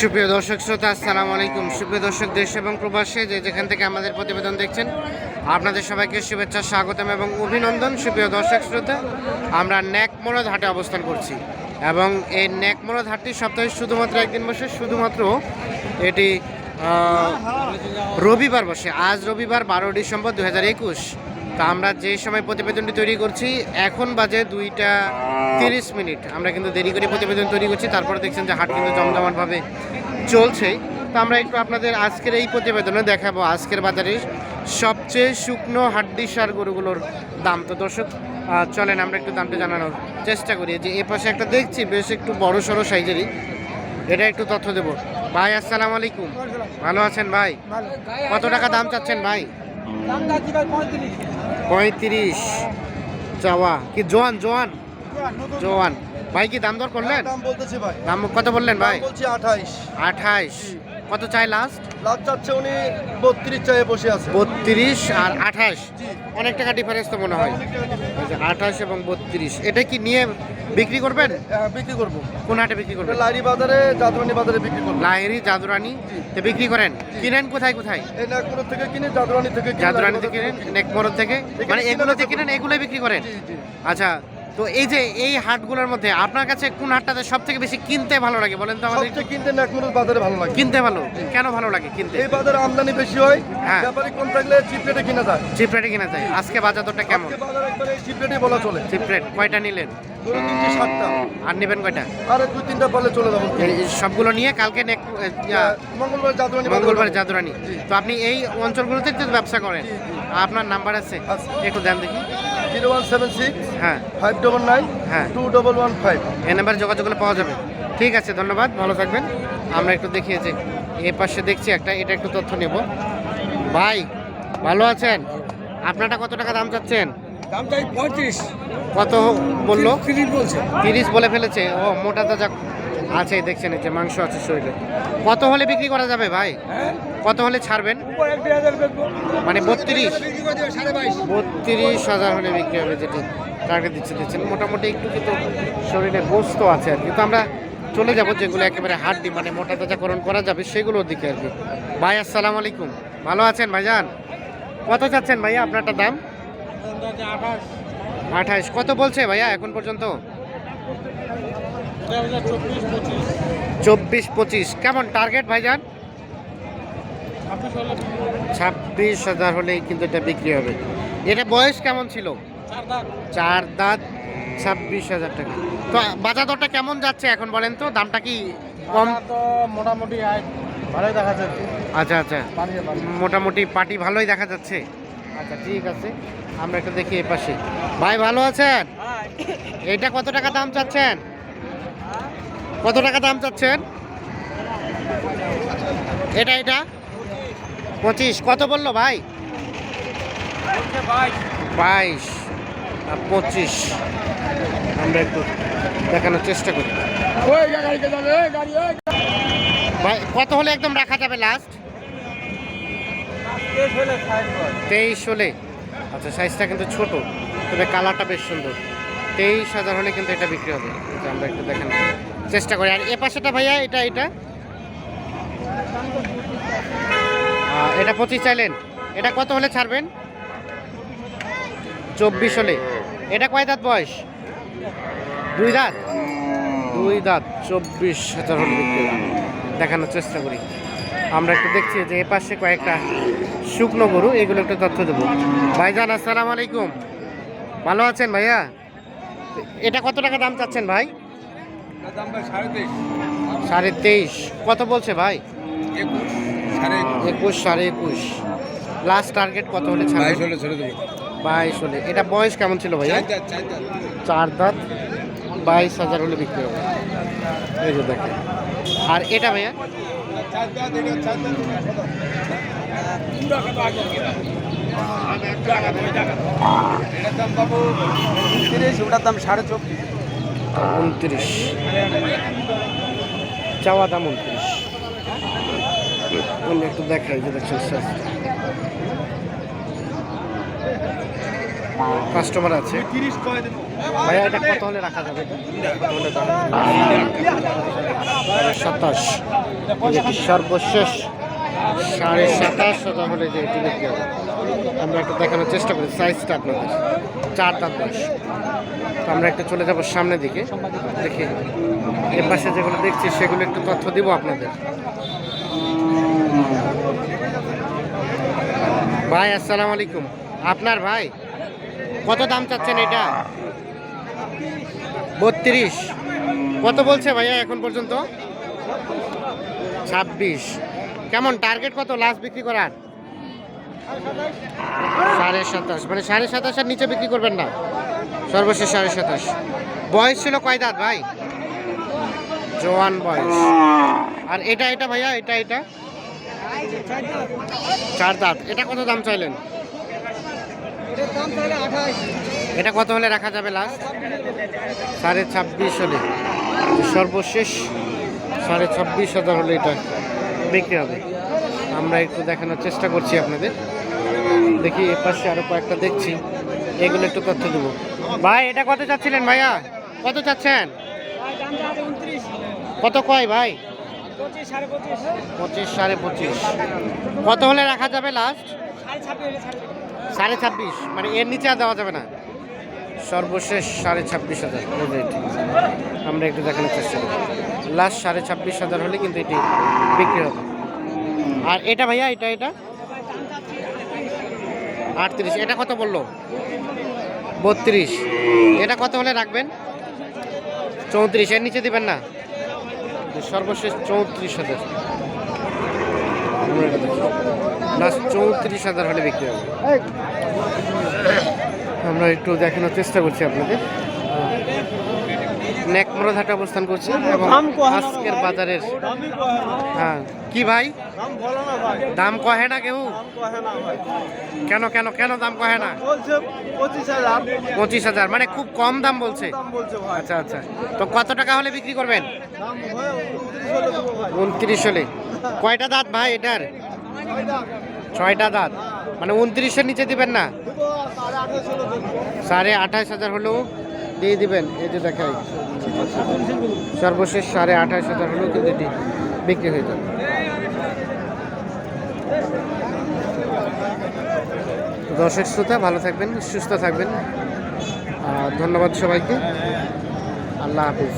সুপ্রিয় দর্শক শ্রোতা, আসসালামু আলাইকুম। সুপ্রিয় দর্শক, দেশ এবং প্রবাসে যে যেখান থেকে আমাদের প্রতিবেদন দেখছেন, আপনাদের সবাইকে শুভেচ্ছা, স্বাগতম এবং অভিনন্দন। সুপ্রিয় দর্শক শ্রোতা, আমরা ন্যাকমরদ হাটে অবস্থান করছি এবং এই ন্যাকমরদ হাটটি সপ্তাহে শুধুমাত্র একদিন বসে, শুধুমাত্র এটি রবিবার বসে। আজ রবিবার বারো ডিসেম্বর দু হাজার একুশ। তা আমরা যে সময় প্রতিবেদনটি তৈরি করছি, এখন বাজে দুইটা তিরিশ মিনিট। আমরা কিন্তু দেরি করে প্রতিবেদন তৈরি করছি তারপরে দেখছেন যে হাট কিন্তু জমজমাটভাবে চলছে তো আমরা একটু আপনাদের আজকের এই প্রতিবেদনে দেখাবো আজকের বাজারে সবচেয়ে শুকনো হাড্ডি সার গরুগুলোর দাম। তো দর্শক চলেন আমরা একটু দামটা জানানোর চেষ্টা করি। যে এ পাশে একটা দেখছি বেশ একটু বড় সড়ো সাইজেরই। এটা একটু তথ্য দেবো। ভাই আসসালামু আলাইকুম। ভালো আছেন ভাই? কত টাকা দাম চাচ্ছেন ভাই? পঁয়ত্রিশ। চাওয়া। কি জোয়ান জোয়ান? জোয়ান ভাই কি দাম দর করলেন? দাম বলতেছে ভাই। দাম কত বললেন ভাই? বলছি আঠাইশ। আঠাইশ। কত চাই লাস্ট লাভ চাচ্ছে উনি বত্রিশ চায়ে বসে আছে। বত্রিশ আর আঠাশ। অনেক টাকা ডিফারেন্স তো মনে হয়। আঠাশ এবং বত্রিশ এটা কি নিয়ে বিক্রি করবেন? হ্যাঁ, বিক্রি করব। কোন হাটে বিক্রি করবেন? লাইরি বাজারে জাদুরানি বাজারে বিক্রি করব। লাহেরি জাদুরানি তো বিক্রি করেন? কিনেন কোথায় কোথায়? এই নাগপুর থেকে কিনে জাদুরানি থেকে জাদুরানি লাইরি থেকে কিনেন থেকে? থেকে মানে এগুলো থেকে কিনেন এগুলোই বিক্রি করেন? আচ্ছা তো এই যে এই হাটগুলোর মধ্যে আপনার কাছে কোন হাটটাতে সব থেকে বেশি কিনতে ভালো লাগে বলেন তো আমাদের সবচেয়ে কিনতে নাগপুর বাজারে ভালো লাগে। কিনতে ভালো? কেন ভালো লাগে কিনতে? এই বাজারে আমদানি বেশি হয় হ্যাঁ। ব্যাপারী কম থাকলে চিপ রেটে কিনা যায়। চিপ রেটে কিনা যায়। আজকে বাজার দরটা কেমন? আজকে বাজার একবারে চিপ রেটে বলা চলে। চিপ রেট কয়টা নিলেন? ধরুন তিনটে সাতটা। আর নেবেন কয়টা? আর দুই তিনটা পারলে চলে যাব। সবগুলো নিয়ে কালকে এ, মঙ্গলবার জাদুরানি মঙ্গলবার জাদুরানি। তো আপনি এই অঞ্চলগুলোতে ব্যবসা করেন। আপনার নাম্বার আছে? আছে। একটু দেন দেখি। জিরো ওয়ান সেভেন সিক্স হ্যাঁ। ফাইভ ডবল নাইন হ্যাঁ। Two double one five. এই নাম্বারে যোগাযোগ করলে পাওয়া যাবে। ঠিক আছে ধন্যবাদ ভালো থাকবেন। আমরা একটু দেখিয়েছি এ পাশে দেখছি একটা এটা একটু তথ্য নেব। ভাই ভালো আছেন? আপনারটা কত টাকা দাম চাচ্ছেন? দাম চাই পঁয়ত্রিশ। কত বলল? তিরিশ বলছে। তিরিশ বলে ফেলেছে। ও মোটা তাজা আছে দেখছেন এই যে মাংস আছে শরীরে। কত হলে বিক্রি করা যাবে ভাই? হ্যাঁ? কত হলে ছাড়বেন? মানে বত্রিশ? বত্রিশ হাজার হলে বিক্রি হবে যেটি টার্গেট দিচ্ছে দিচ্ছেন। মোটামুটি একটু কিন্তু শরীরে গোস্ত আছে আর কি। তো আমরা চলে যাব যেগুলো একেবারে হাড্ডি মানে মোটা তাজাকরণ করা যাবে সেগুলোর দিকে আর কি। ভাই আসসালামু আলাইকুম। ভালো আছেন ভাইজান? কত চাচ্ছেন ভাইয়া আপনারটা দাম? আঠাশ। কত বলছে ভাইয়া এখন পর্যন্ত? চব্বিশ পঁচিশ কেমন টার্গেট ভাইজান? ছাব্বিশ হাজার হলেই কিন্তু এটা বিক্রি হবে। এটা বয়স কেমন ছিল? চার দাঁত ছাব্বিশ হাজার টাকা। তো বাজার দরটা কেমন যাচ্ছে এখন বলেন তো? দামটা কি কম? তো মোটামুটি আয় ভালোই দেখা যাচ্ছে। আচ্ছা আচ্ছা। মোটামুটি পার্টি ভালোই দেখা যাচ্ছে। আচ্ছা ঠিক আছে। আমরা একটু দেখি এ পাশে ভাই ভালো আছেন? এটা কত টাকা দাম চাচ্ছেন? কত টাকা দাম চাচ্ছেন? এটা এটা? পঁচিশ। কত বলল ভাই? বাইশ। আর পঁচিশ। আমরা একটু দেখানোর চেষ্টা করি। ভাই কত হলে একদম রাখা যাবে লাস্ট তেইশ হলে আচ্ছা সাইজটা কিন্তু ছোট তবে কালারটা বেশ সুন্দর। তেইশ হাজার হলে কিন্তু এটা বিক্রি হবে। আমরা একটু দেখেন। চেষ্টা করি। আর এ পাশেটা ভাইয়া, এটা এটা? এটা পঁচিশ চাইলেন। এটা কত হলে ছাড়বেন? চব্বিশ হলে। এটা কয় দাঁত বয়স? দুই দাঁত? দুই দাঁত, চব্বিশ হাজার দেখানোর চেষ্টা করি। আমরা একটু দেখছি যে এ পাশে কয়েকটা শুকনো গরু, এগুলো একটু তথ্য দেবো। ভাইজান, আসসালামু আলাইকুম। ভালো আছেন ভাইয়া? এটা কত টাকা দাম চাচ্ছেন ভাই? সাড়ে তেইশ। কত বলছে ভাই? একুশ সাড়ে একুশ। লাস্ট টার্গেট কত হলে ছাড়বেন হলে ছেড়ে দেবো। বাইশ হলে। এটা বয়স কেমন ছিল ভাইয়া? চার দাঁত বাইশ হাজার হলে বিক্রি হবে। এই যে দেখেন। আর এটা ভাইয়া? দাম বাবু তিরিশ ওটার দাম সাড়ে চব্বিশ। উনত্রিশ। চাওয়া দাম উনত্রিশ। অন্য একটু দেখাই যে দেখছেন কাস্টমার আছে। ভাইয়া, এটা কত হলে রাখা যাবে? সাতাশ। সর্বশেষ। সাড়ে সাতাশ শত হলে যে এটি বিক্রি হবে। আমরা একটু দেখানোর চেষ্টা করি সাইজটা আপনাদের। চার দাঁত বয়স। তো আমরা একটু চলে যাব সামনের দিকে। দেখি এর পাশে যেগুলো দেখছি, সেগুলো একটু তথ্য দিব আপনাদের। ভাই, আসসালামু আলাইকুম। আপনার ভাই, কত দাম চাচ্ছেন এটা? বত্রিশ। কত বলছে ভাইয়া এখন পর্যন্ত? ছাব্বিশ। কেমন টার্গেট কত লাস্ট বিক্রি করার? সাড়ে সাতাশ। মানে সাড়ে সাতাশের নিচে বিক্রি করবেন না। সর্বশেষ সাড়ে সাতাশ। বয়স ছিল কয় দাঁত ভাই? জোয়ান বয়স। আর এটা এটা ভাইয়া, এটা এটা? চার দাঁত। এটা কত দাম চাইলেন? এটা কত হলে রাখা যাবে লাস্ট সাড়ে ছাব্বিশ হলে। সর্বশেষ সাড়ে ছাব্বিশ হাজার হলে এটা। বিক্রি হবে। আমরা একটু দেখানোর চেষ্টা করছি আপনাদের। দেখি এ পাশে আরও কয়েকটা দেখছি। এগুলো একটু তথ্য দেবো। ভাই এটা কত চাচ্ছিলেন ভাইয়া? কত চাচ্ছেন? কত কয় ভাই? পঁচিশ সাড়ে পঁচিশ। কত হলে রাখা যাবে লাস্ট সাড়ে ছাব্বিশ। মানে এর নিচে আর দেওয়া যাবে না। সর্বশেষ সাড়ে ছাব্বিশ হাজার। এটি। আমরা একটু দেখানোর চেষ্টা করি লাস্ট সাড়ে ছাব্বিশ হাজার হলে কিন্তু এটি বিক্রি হবে। আর এটা ভাইয়া, এটা এটা? আটত্রিশ, এটা কত বলল? বত্রিশ। এটা কত হলে রাখবেন? চৌত্রিশ, এর নিচে দিবেন না? সর্বশেষ চৌত্রিশ হাজার। লাস্ট চৌত্রিশ হাজার হলে বিক্রি হবে। আমরা একটু দেখানোর চেষ্টা করছি আপনাদের নেকমরো ঘাটে অবস্থান করছি এবং আজকের বাজারের হ্যাঁ। কি ভাই? দাম কহে না কেউ? কেন কেন কেন দাম কহে না? পঁচিশ হাজার। মানে খুব কম দাম বলছে। আচ্ছা আচ্ছা। তো কত টাকা হলে বিক্রি করবেন? উনত্রিশ হলে কয়টা দাঁত ভাই এটার? ছয়টা দাঁত। মানে উনত্রিশের নিচে দিবেন না? সাড়ে আঠাশ হাজার হলেও দিয়ে দিবেন, এই যে দেখাই সর্বশেষ সাড়ে আঠাশ হাজার হলেও কিন্তু এটি বিক্রি হয়ে যাবে। দর্শক শ্রোতা, ভালো থাকবেন, সুস্থ থাকবেন। ধন্যবাদ সবাইকে। আল্লাহ হাফিজ।